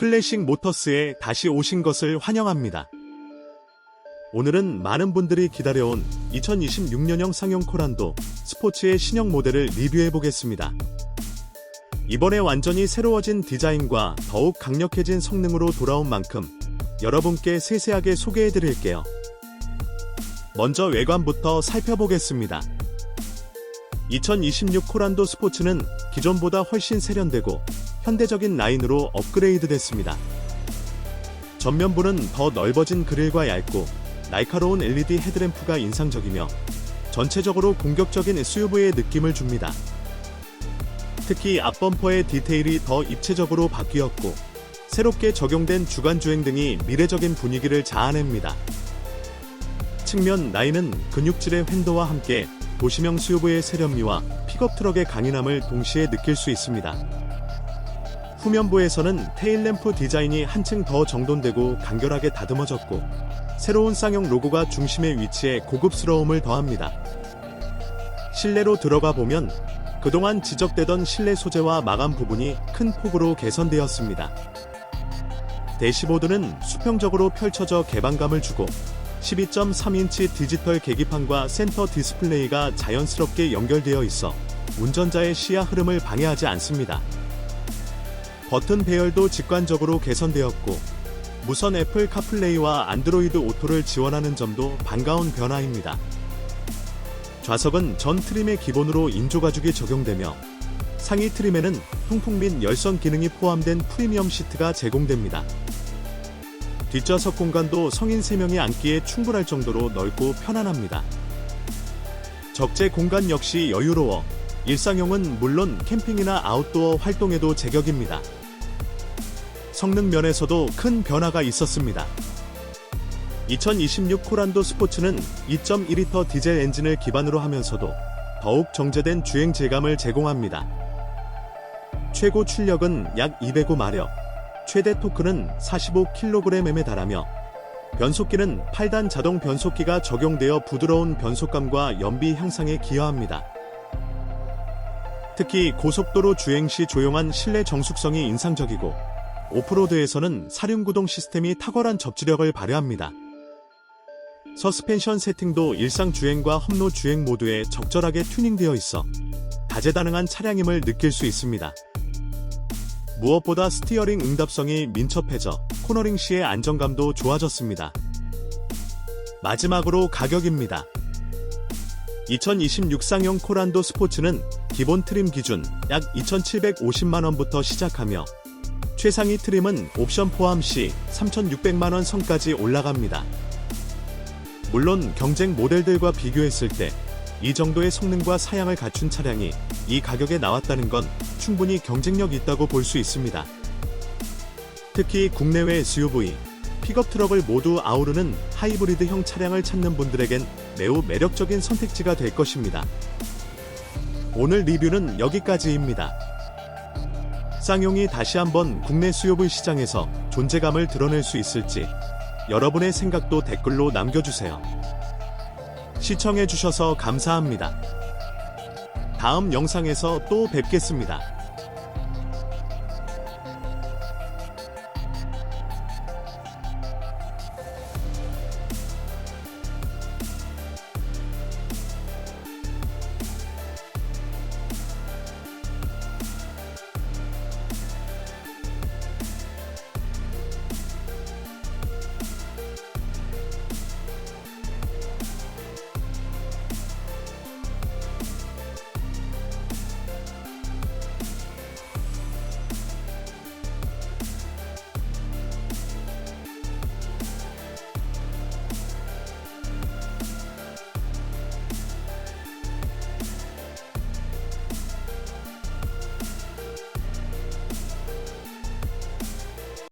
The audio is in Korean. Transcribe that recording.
클래식 모터스에 다시 오신 것을 환영합니다. 오늘은 많은 분들이 기다려온 2026년형 상용 코란도 스포츠의 신형 모델을 리뷰해 보겠습니다. 이번에 완전히 새로워진 디자인과 더욱 강력해진 성능으로 돌아온 만큼 여러분께 세세하게 소개해 드릴게요. 먼저 외관부터 살펴보겠습니다. 2026 코란도 스포츠는 기존보다 훨씬 세련되고 현대적인 라인으로 업그레이드 됐습니다. 전면부는 더 넓어진 그릴과 얇고 날카로운 LED 헤드램프가 인상적이며 전체적으로 공격적인 SUV의 느낌을 줍니다. 특히 앞범퍼의 디테일이 더 입체적으로 바뀌었고 새롭게 적용된 주간주행 등이 미래적인 분위기를 자아냅니다. 측면 라인은 근육질의 횡도와 함께 도시명 SUV의 세련미와 픽업 트럭의 강인함을 동시에 느낄 수 있습니다. 후면부에서는 테일램프 디자인이 한층 더 정돈되고 간결하게 다듬어졌고 새로운 쌍용 로고가 중심에 위치해 고급스러움을 더합니다. 실내로 들어가 보면 그동안 지적되던 실내 소재와 마감 부분이 큰 폭으로 개선되었습니다. 대시보드는 수평적으로 펼쳐져 개방감을 주고 12.3인치 디지털 계기판과 센터 디스플레이가 자연스럽게 연결되어 있어 운전자의 시야 흐름을 방해하지 않습니다. 버튼 배열도 직관적으로 개선되었고 무선 애플 카플레이와 안드로이드 오토를 지원하는 점도 반가운 변화입니다. 좌석은 전 트림의 기본으로 인조 가죽이 적용되며 상위 트림에는 통풍 및 열선 기능이 포함된 프리미엄 시트가 제공됩니다. 뒷좌석 공간도 성인 3명이 앉기에 충분할 정도로 넓고 편안합니다. 적재 공간 역시 여유로워 일상용은 물론 캠핑이나 아웃도어 활동에도 제격입니다. 성능 면에서도 큰 변화가 있었습니다. 2026 코란도 스포츠는 2.1리터 디젤 엔진을 기반으로 하면서도 더욱 정제된 주행 질감을 제공합니다. 최고 출력은 약 205마력, 최대 토크는 45kg에 달하며 변속기는 8단 자동 변속기가 적용되어 부드러운 변속감과 연비 향상에 기여합니다. 특히 고속도로 주행 시 조용한 실내 정숙성이 인상적이고 오프로드에서는 사륜구동 시스템이 탁월한 접지력을 발휘합니다. 서스펜션 세팅도 일상 주행과 험로 주행 모두에 적절하게 튜닝되어 있어 다재다능한 차량임을 느낄 수 있습니다. 무엇보다 스티어링 응답성이 민첩해져 코너링 시의 안정감도 좋아졌습니다. 마지막으로 가격입니다. 2026 쌍용 코란도 스포츠는 기본 트림 기준 약 2,750만원부터 시작하며 최상위 트림은 옵션 포함 시 3,600만원 선까지 올라갑니다. 물론 경쟁 모델들과 비교했을 때 이 정도의 성능과 사양을 갖춘 차량이 이 가격에 나왔다는 건 충분히 경쟁력 있다고 볼 수 있습니다. 특히 국내외 SUV, 픽업 트럭을 모두 아우르는 하이브리드형 차량을 찾는 분들에겐 매우 매력적인 선택지가 될 것입니다. 오늘 리뷰는 여기까지입니다. 쌍용이 다시 한번 국내 SUV 시장에서 존재감을 드러낼 수 있을지 여러분의 생각도 댓글로 남겨주세요. 시청해주셔서 감사합니다. 다음 영상에서 또 뵙겠습니다.